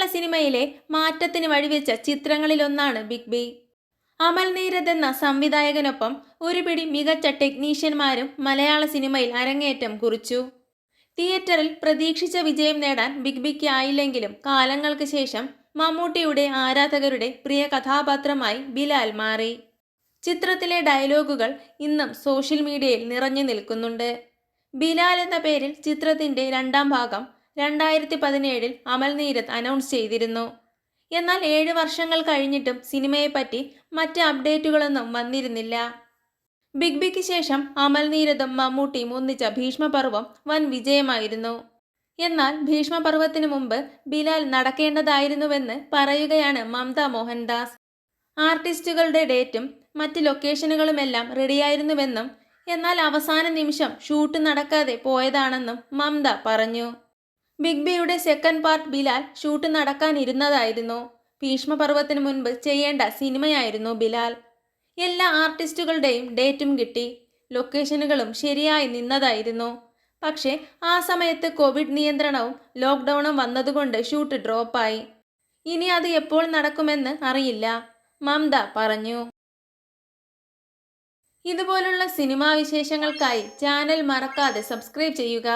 മലയാള സിനിമയിലെ മാറ്റത്തിന് വഴിവെച്ച ചിത്രങ്ങളിലൊന്നാണ് ബിഗ് ബി. അമൽ നീരദ് എന്ന സംവിധായകനൊപ്പം ഒരുപിടി മികച്ച ടെക്നീഷ്യന്മാരും മലയാള സിനിമയിൽ അരങ്ങേറ്റം കുറിച്ചു. തിയേറ്ററിൽ പ്രതീക്ഷിച്ച വിജയം നേടാൻ ബിഗ് ബിക്ക് ആയില്ലെങ്കിലും കാലങ്ങൾക്ക് ശേഷം മമ്മൂട്ടിയുടെ ആരാധകരുടെ പ്രിയ കഥാപാത്രമായി ബിലാൽ മാറി. ചിത്രത്തിലെ ഡയലോഗുകൾ ഇന്നും സോഷ്യൽ മീഡിയയിൽ നിറഞ്ഞു നിൽക്കുന്നുണ്ട്. ബിലാൽ എന്ന പേരിൽ ചിത്രത്തിന്റെ രണ്ടാം ഭാഗം രണ്ടായിരത്തി പതിനേഴിൽ അമൽ നീരത് അനൗൺസ് ചെയ്തിരുന്നു. എന്നാൽ ഏഴ് വർഷങ്ങൾ കഴിഞ്ഞിട്ടും സിനിമയെപ്പറ്റി മറ്റ് അപ്ഡേറ്റുകളൊന്നും വന്നിരുന്നില്ല. ബിഗ് ബിക്ക് ശേഷം അമൽ നീരതും മമ്മൂട്ടിയും ഒന്നിച്ച ഭീഷ്മപർവം വൻ വിജയമായിരുന്നു. എന്നാൽ ഭീഷ്മപർവത്തിനു മുമ്പ് ബിലാൽ നടക്കേണ്ടതായിരുന്നുവെന്ന് പറയുകയാണ് മമത മോഹൻദാസ്. ആർട്ടിസ്റ്റുകളുടെ ഡേറ്റും മറ്റ് ലൊക്കേഷനുകളുമെല്ലാം റെഡിയായിരുന്നുവെന്നും എന്നാൽ അവസാന നിമിഷം ഷൂട്ട് നടക്കാതെ പോയതാണെന്നും മമത പറഞ്ഞു. ബിഗ് ബിയുടെ സെക്കൻഡ് പാർട്ട് ബിലാൽ ഷൂട്ട് നടക്കാനിരുന്നതായിരുന്നു ഭീഷ്മപർവത്തിന് മുൻപ് ചെയ്യേണ്ട സിനിമയായിരുന്നു ബിലാൽ. എല്ലാ ആർട്ടിസ്റ്റുകളുടെയും ഡേറ്റും കിട്ടി. ലൊക്കേഷനുകളും ശരിയായി നിന്നതായിരുന്നു. പക്ഷേ ആ സമയത്ത് കോവിഡ് നിയന്ത്രണവും ലോക്ക്ഡൗണും വന്നതുകൊണ്ട് ഷൂട്ട് ഡ്രോപ്പായി ഇനി അത് എപ്പോൾ നടക്കുമെന്ന് അറിയില്ല. മംദ പറഞ്ഞു. ഇതുപോലുള്ള സിനിമാ വിശേഷങ്ങൾക്കായി ചാനൽ മറക്കാതെ സബ്സ്ക്രൈബ് ചെയ്യുക.